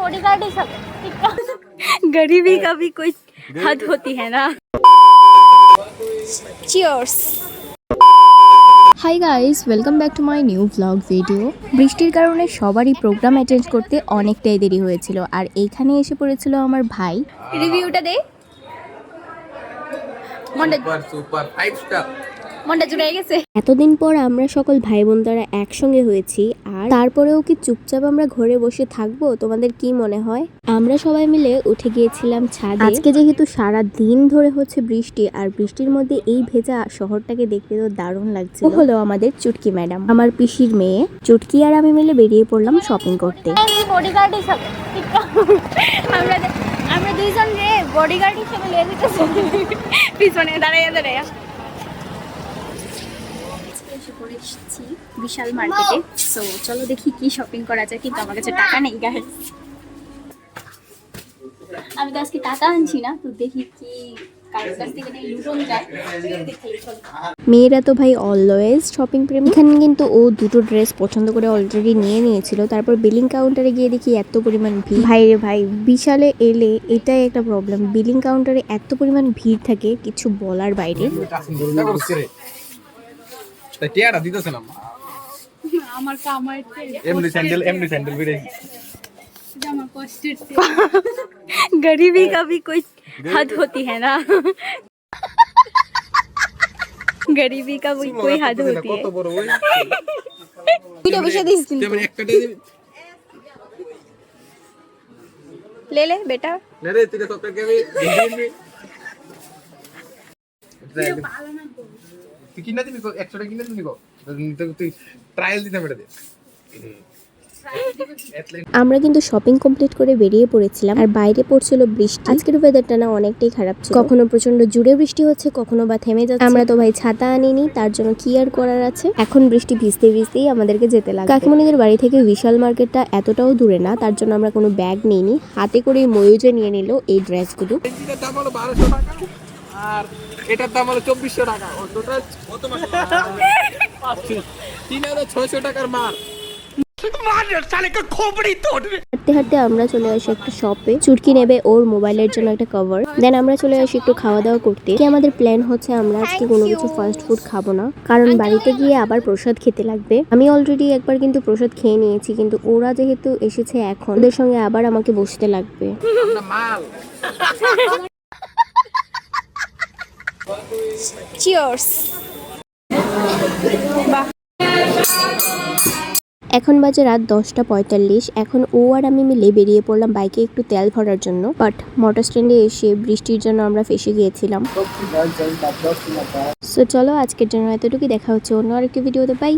Bodyguard ही सब गरीबी का भी कोई हद होती है ना cheers hi guys welcome back to my new blog video বৃষ্টির কারণে সবারই প্রোগ্রাম অ্যাটেন্ড করতে অনেকটাই দেরি হয়েছিল আর এইখানে এসে পড়েছিল আমার ভাই রিভিউটা দে মনটা সুপার সুপার ফাইভ স্টার মনটা জুড়ে গেছে। এতদিন পর আমরা সকল ভাই বোন বোনদারা একসঙ্গে হয়েছি আর তারপরেও কি চুপচাপ আমরা ঘরে বসে থাকব? তোমাদের কি মনে হয়? আমরা সবাই মিলে উঠে গিয়েছিলাম ছাদে। আজকে যেহেতু সারা দিন ধরে হচ্ছে বৃষ্টি আর বৃষ্টির মধ্যে এই ভেজা শহরটাকে দেখতে তো দারুণ লাগছে হলো আমাদের চুটকি ম্যাডাম। আমার পিসির মেয়ে চুটকি আর আমি মিলে বেরিয়ে পড়লাম শপিং করতে। আমরা আমরা দুইজন রে বডিগার্ড হিসেবে পিছনে দাঁড়াইয়া দাঁড়াইয়া। এসে পড়ে এসেছি বিশাল মার্কেটে সো চলো দেখি কি শপিং করা যায় কিন্তু আমার কাছে টাকা নেই গাইস আমি তো আজকে টাকা আনছি না তো দেখি কি। মেয়েরা তো ভাই অলওয়েজ শপিং প্রেম। এখানে কিন্তু ও দুটো ড্রেস পছন্দ করে অলরেডি নিয়ে নিয়েছিল। তারপর বিলিং কাউন্টারে গিয়ে দেখি এত পরিমাণ ভিড়। ভাই রে ভাই বিশালে এলে এটাই একটা প্রবলেম বিলিং কাউন্টারে এত পরিমাণ ভিড় থাকে কিছু বলার বাইরে। তা টিয়াটা দিতেছে না আমার কামাই এমনি স্যান্ডেল এমনি স্যান্ডেল বেরে জামা কষ্টের गरीबी का भी कोई हद होती है ना गरीबी का भी कोई हद होती है কত বড় ওই ভিডিও বসে দিস কিন্তু তেমন একটা দিয়ে দিবি ले ले बेटा না রে তুই সব থেকে আমি দিবি তুই কিনা দিবি একশো টাকা কিনা দিবি গো তুই ট্রায়াল দিতে বেটা দে আমরা কিন্তু শপিং কমপ্লিট করে বেরিয়ে পড়েছিলাম আর বাইরে পড়ছিল বৃষ্টি। আজকের ওয়েদারটা না অনেকটাই খারাপ ছিল। কখনো প্রচণ্ড জুড়ে বৃষ্টি হচ্ছে কখনো বা থেমে যাচ্ছে। আমরা তো ভাই ছাতা আনিনি তার জন্য কি আর করার আছে। এখন বৃষ্টি ভিজতে ভিজতেই আমাদেরকে যেতে লাগে কাকিমণিদের বাড়ি থেকে বিশাল মার্কেটটা এতটাও দূরে না তার জন্য আমরা কোনো ব্যাগ নিইনি। হাতে করে ময়ূজে নিয়ে নিল এই ড্রেসগুলো টাকা। আর এটার দাম হলো চব্বিশশো টাকা। টোটাল কত মাস তিন হাজার ছয়শো টাকার মাল। হাঁটতে হাঁটতে আমরা চলে আসি একটা শপে চুটকি নেবে ওর মোবাইলের জন্য একটা কভার দেন আমরা চলে আসি একটু খাওয়া দাওয়া করতে। কি আমাদের প্ল্যান হচ্ছে আমরা আজকে কোনো কিছু ফাস্ট ফুড খাব না। কারণ বাড়িতে গিয়ে আবার প্রসাদ খেতে লাগবে। আমি অলরেডি একবার কিন্তু প্রসাদ খেয়ে নিয়েছি কিন্তু ওরা যেহেতু এসেছে এখন ওদের সঙ্গে আবার আমাকে বসতে লাগবে। মাল। চিয়ার্স এখন বাজে রাত দশটা পঁয়তাল্লিশ। এখন ও আর আমি মিলে বেরিয়ে পড়লাম বাইকে একটু তেল ভরার জন্য। বাট মোটর স্ট্যান্ডে এসে বৃষ্টির জন্য আমরা ফেসে গিয়েছিলাম। সো চলো আজকের জন্য এতটুকুই। দেখা হচ্ছে অন্য আরেকটি ভিডিওতে। বাই